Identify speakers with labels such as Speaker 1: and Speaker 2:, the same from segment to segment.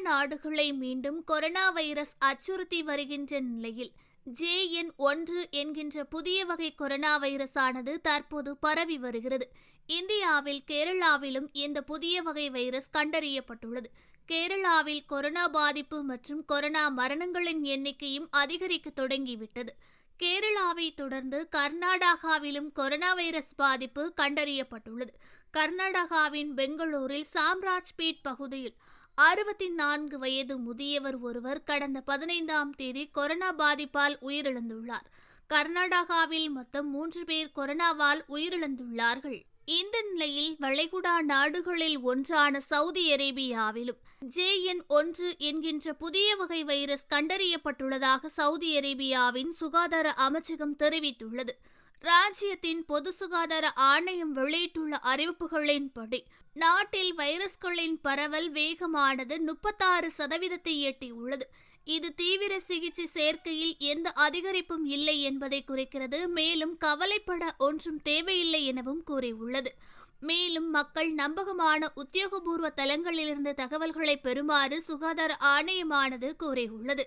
Speaker 1: நாடுகளை மீண்டும் corona virus அச்சுறுத்தி வருகின்ற நிலையில் ஜே என் ஒன்று என்கின்ற புதிய வகை கொரோனா வைரஸானது தற்போது பரவி வருகிறது. இந்தியாவில் கேரளாவிலும் இந்த புதிய வகை வைரஸ் கண்டறியப்பட்டுள்ளது. கேரளாவில் கொரோனா பாதிப்பு மற்றும் கொரோனா மரணங்களின் எண்ணிக்கையும் அதிகரிக்க தொடங்கிவிட்டது. கேரளாவை தொடர்ந்து கர்நாடகாவிலும் கொரோனா வைரஸ் பாதிப்பு கண்டறியப்பட்டுள்ளது. கர்நாடகாவின் பெங்களூரில் சாம்ராஜ்பேட் பகுதியில் அறுபத்தி நான்கு வயது முதியவர் ஒருவர் கடந்த பதினைந்தாம் தேதி கொரோனா பாதிப்பால் உயிரிழந்துள்ளார். கர்நாடகாவில் மொத்தம் மூன்று பேர் கொரோனாவால் உயிரிழந்துள்ளார்கள். இந்த நிலையில் வளைகுடா நாடுகளில் ஒன்றான சவுதி அரேபியாவிலும் ஜே என் ஒன்று என்கின்ற புதிய வகை வைரஸ் கண்டறியப்பட்டுள்ளதாக சவுதி அரேபியாவின் சுகாதார அமைச்சகம் தெரிவித்துள்ளது. ராஜ்யத்தின் பொது சுகாதார ஆணையம் வெளியிட்டுள்ள அறிவிப்புகளின்படி நாட்டில் வைரஸ்களின் பரவல் வேகமானது முப்பத்தாறு சதவீதத்தை எட்டியுள்ளது. இது தீவிர சிகிச்சை சேர்க்கையில் எந்த அதிகரிப்பும் இல்லை என்பதை குறிக்கிறது. மேலும் கவலைப்பட ஒன்றும் தேவையில்லை எனவும் கூறியுள்ளது. மேலும் மக்கள் நம்பகமான உத்தியோகபூர்வ தளங்களிலிருந்து தகவல்களை பெறுமாறு சுகாதார ஆணையமானது கூறியுள்ளது.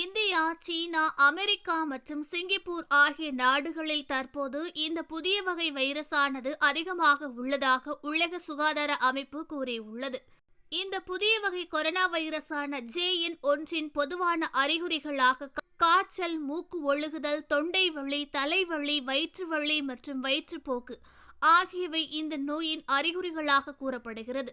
Speaker 1: இந்தியா சீனா அமெரிக்கா மற்றும் சிங்கப்பூர் ஆகிய நாடுகளில் தற்போது இந்த புதிய வகை வைரஸானது அதிகமாக உள்ளதாக உலக சுகாதார அமைப்பு கூறியுள்ளது. இந்த புதிய வகை கொரோனா வைரஸான ஜேஎன் ஒன்றின் பொதுவான அறிகுறிகளாக காய்ச்சல் மூக்கு ஒழுகுதல் தொண்டை வலி தலைவலி வயிற்று வலி மற்றும் வயிற்றுப்போக்கு ஆகியவை இந்த நோயின் அறிகுறிகளாக கூறப்படுகிறது.